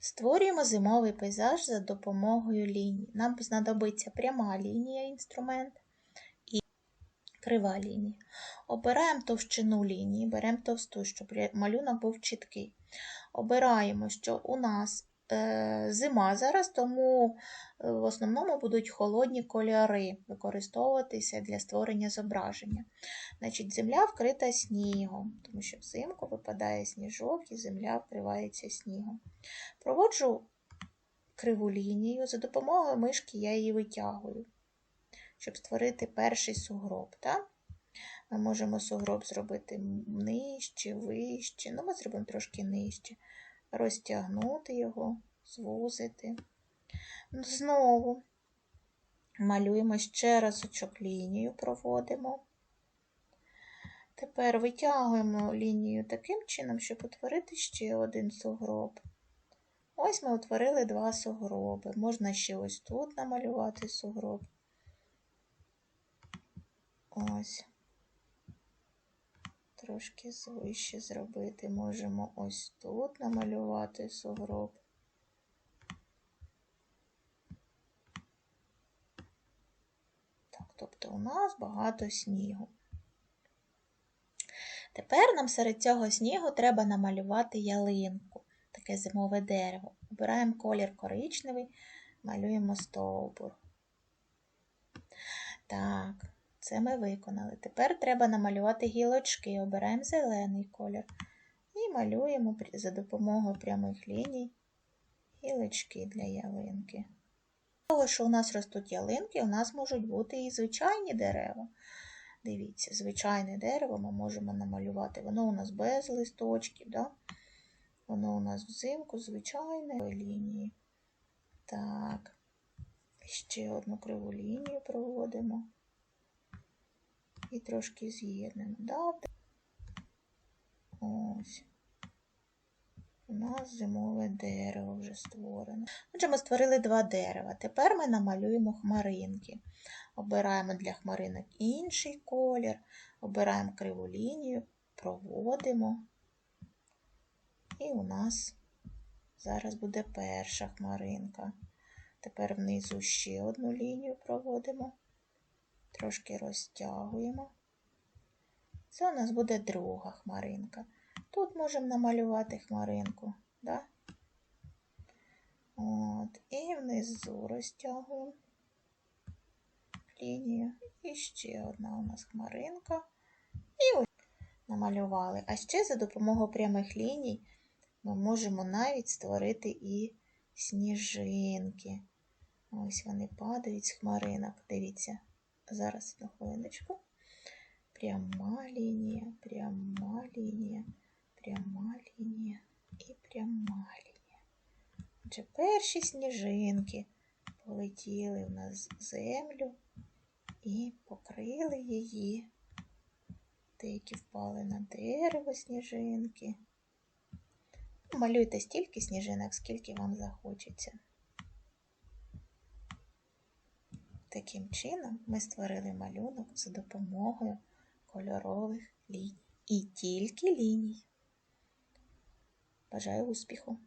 Створюємо зимовий пейзаж за допомогою ліній. Нам знадобиться пряма лінія інструмент і крива лінія. Обираємо товщину лінії, беремо товсту, щоб малюнок був чіткий. Обираємо, що у нас е, зима зараз, тому е, в основному будуть холодні кольори використовуватися для створення зображення. Значить, земля вкрита снігом, тому що взимку випадає сніжок і земля вкривається снігом. Проводжу криву лінію, за допомогою мишки я її витягую, щоб створити перший сугроб. Так? Ми можемо сугроб зробити нижче, вище, ну ми зробимо трошки нижче, розтягнути його, звузити. Знову малюємо ще разочок лінію, проводимо. Тепер витягуємо лінію таким чином, щоб утворити ще один сугроб. Ось ми утворили два сугроби. Можна ще ось тут намалювати сугроб. Ось. Трошки вище зробити. Можемо ось тут намалювати сугроб. Так, тобто у нас багато снігу. Тепер нам серед цього снігу треба намалювати ялинку, таке зимове дерево. Обираємо колір коричневий, малюємо стовбур. Так, це ми виконали. Тепер треба намалювати гілочки. Обираємо зелений колір і малюємо за допомогою прямих ліній гілочки для ялинки. Того, що у нас ростуть ялинки, у нас можуть бути і звичайні дерева. Дивіться, звичайне дерево ми можемо намалювати. Воно у нас без листочків, да? воно у нас взимку звичайне лінії. Так, ще одну криву лінію проводимо і трошки з'єднуємо. Да? Ось. Нас зимове дерево вже створено. Отже, ми створили два дерева. Тепер ми намалюємо хмаринки. Обираємо для хмаринок інший колір, обираємо криву лінію, проводимо. І у нас зараз буде перша хмаринка. Тепер внизу ще одну лінію проводимо, трошки розтягуємо. Це у нас буде друга хмаринка. Тут можемо намалювати хмаринку, да? От, і внизу розтягуємо лінію. І ще одна у нас хмаринка. І ось намалювали. А ще за допомогою прямих ліній ми можемо навіть створити і сніжинки. Ось вони падають з хмаринок. Дивіться, зараз одну хвилиночку. Пряма лінія, пряма лінія, пряма лінія і пряма лінія. Отже, перші сніжинки полетіли в нас землю і покрили її. Деякі впали на дерево сніжинки. Малюйте стільки сніжинок, скільки вам захочеться. Таким чином ми створили малюнок за допомогою кольорових ліній. І тільки ліній. Бажаю успіху!